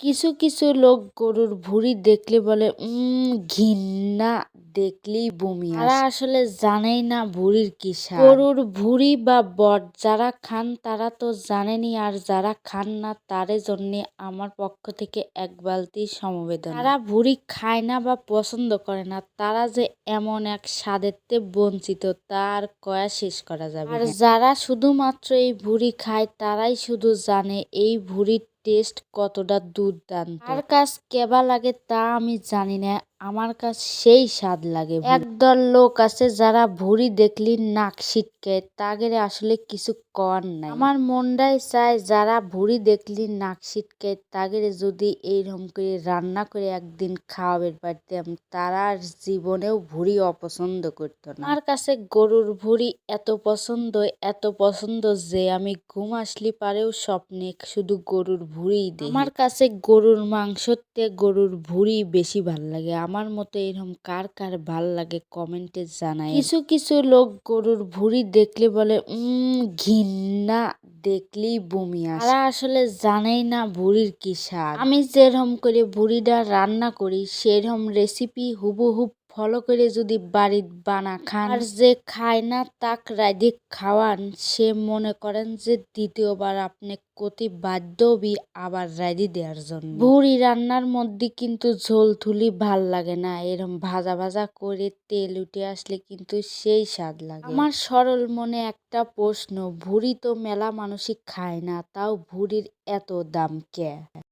কিছু কিছু লোক গরুর ভুঁড়ি দেখলে বলে উম ঘিন্না দেখলেই বমি তারা আসলে জানেই না ভুঁড়ির কি গরুর ভুঁড়ি বা বট যারা খান তারা তো জানেনি আর যারা খান না তাদের জন্য আমার পক্ষ থেকে এক বালতি সমবেদনা। তারা ভুঁড়ি খায় না বা পছন্দ করে না তারা যে এমন এক স্বাদেরতে বঞ্চিত তার কয়া শেষ করা যাবে আর যারা শুধুমাত্র এই ভুঁড়ি খায় তারাই শুধু জানে এই ভুঁড়ির টেস্ট কতটা দুর্দান্ত। আর কাজ কেবা লাগে তা আমি জানি না। আমার কাছে সেই স্বাদ লাগে একদল লোক আছে যারা ভুঁড়ি দেখলি নাক ছিটকে তাদের আসলে কিছু কর নাই। আমার মনটাই চায় যারা ভুঁড়ি দেখলি নাক ছিটকে তাদের যদি এইরকম করে রান্না করে একদিন খাওয়াবের পারতাম তারা জীবনেও ভুঁড়ি অপছন্দ করতো না। আমার কাছে গরুর ভুঁড়ি এত পছন্দ এত পছন্দ যে আমি ঘুম আসলি পারেও স্বপ্নে শুধু গরুর ভুঁড়ি দেখি। আমার কাছে গরুর মাংসতে গরুর ভুঁড়ি বেশি ভালো লাগে। আমার মতো এরকম কার কার ভালো লাগে কমেন্টে জানাই কিছু কিছু লোক গরুর ভুড়ি দেখলে বলে উম ঘিন্না দেখলেই বমি আসে। তারা আসলে জানেই না ভুড়ির কি স্বাদ। আমি যেরকম করে ভুঁড়িটা রান্না করি সেরকম রেসিপি হুবহুব ফলো করে যদি বাড়ির বানা খান। আর যে খায় না, তাক রাধে খাওয়ান। সে মনে করেন যে দ্বিতীয়বার আপনি কতি বাধ্য বাধ্যবি আবার রাধি দেওয়ার জন্য। ভুড়ি রান্নার মধ্যে কিন্তু ঝোল থুলি ভালো লাগে না। এরম ভাজা ভাজা করে তেল উঠে আসলে কিন্তু সেই স্বাদ লাগে। আমার সরল মনে একটা প্রশ্ন, ভুড়ি তো মেলা মানুষই খায় না, তাও ভুড়ির এত দাম কে?